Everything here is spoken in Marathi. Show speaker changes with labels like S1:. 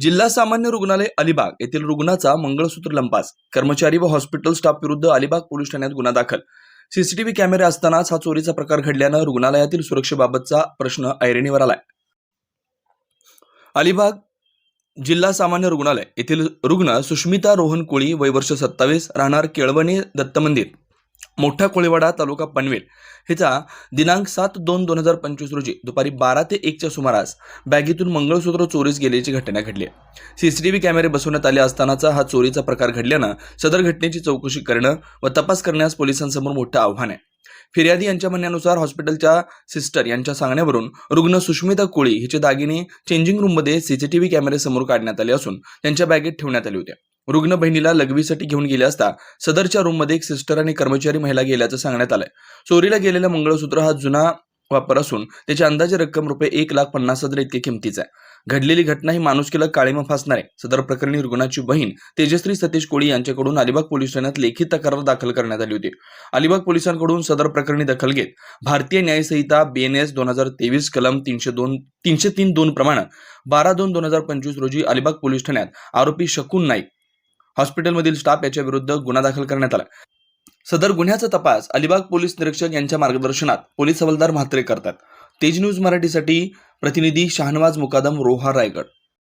S1: जिल्हा सामान्य रुग्णालय अलिबाग येथील रुग्णाचा मंगळसूत्र लंपास. कर्मचारी व हॉस्पिटल स्टाफ विरुद्ध अलिबाग पोलीस ठाण्यात गुन्हा दाखल. सीसीटीव्ही कॅमेरे असतानाच हा चोरीचा प्रकार घडल्यानं रुग्णालयातील सुरक्षेबाबतचा प्रश्न ऐरणीवर आलाय. अलिबाग जिल्हा सामान्य रुग्णालय येथील रुग्ण सुष्मिता रोहन कोळी वय वर्ष सत्तावीस राहणार केळवणे दत्त मंदिर. मोठा कोळीवाडा तालुका पनवेल. हिचा दिनांक सात दोन दोन हजार पंचवीस रोजी दुपारी बारा ते एकच्या सुमारास बॅगेतून मंगळसूत्र चोरीस गेल्याची घटना घडली आहे. व्ही कॅमेरे बसवण्यात आले असतानाचा हा चोरीचा प्रकार घडल्यानं सदर घटनेची चौकशी करणं व तपास करण्यास पोलिसांसमोर मोठं आव्हान आहे. फिर्यादी यांच्या म्हणण्यानुसार हॉस्पिटलच्या सिस्टर यांच्या सांगण्यावरून रुग्ण सुष्मिता कोळी हिचे दागिने चेंजिंग रूममध्ये सीसीटीव्ही कॅमेरे समोर काढण्यात आले असून त्यांच्या बॅगेत ठेवण्यात आले होते. रुग्ण बहिणीला लघवीसाठी घेऊन गेले असता सदरच्या रूममध्ये एक सिस्टर आणि कर्मचारी महिला गेल्याचं सांगण्यात आलंय. चोरीला गेलेला मंगळसूत्र हा जुना वापर असून त्याची अंदाजे रक्कम रुपये एक लाख पन्नास हजार इतकी किमतीचा आहे. घडलेली घटना ही माणुसकीला काळीमा फासणार आहे. सदर प्रकरणी रुग्णाची बहीण तेजश्री सतीश कोळी यांच्याकडून अलिबाग पोलीस ठाण्यात लेखी तक्रार दाखल करण्यात आली होती. अलिबाग पोलिसांकडून सदर प्रकरणी दखल घेत भारतीय न्यायसंहिता बीएनएस दोन हजार तेवीस कलम तीनशे दोन तीनशे तीन दोन प्रमाणे बारा दोन दोन हजार पंचवीस रोजी अलिबाग पोलीस ठाण्यात आरोपी शकून नाईक हॉस्पिटलमधील स्टाफ याच्या विरुद्ध गुन्हा दाखल करण्यात आला. सदर गुन्ह्याचा तपास अलिबाग पोलीस निरीक्षक यांच्या मार्गदर्शनात पोलीस हवालदार म्हात्रे करतात. तेज न्यूज मराठीसाठी प्रतिनिधी शहानवाज मुकादम रोहा रायगड.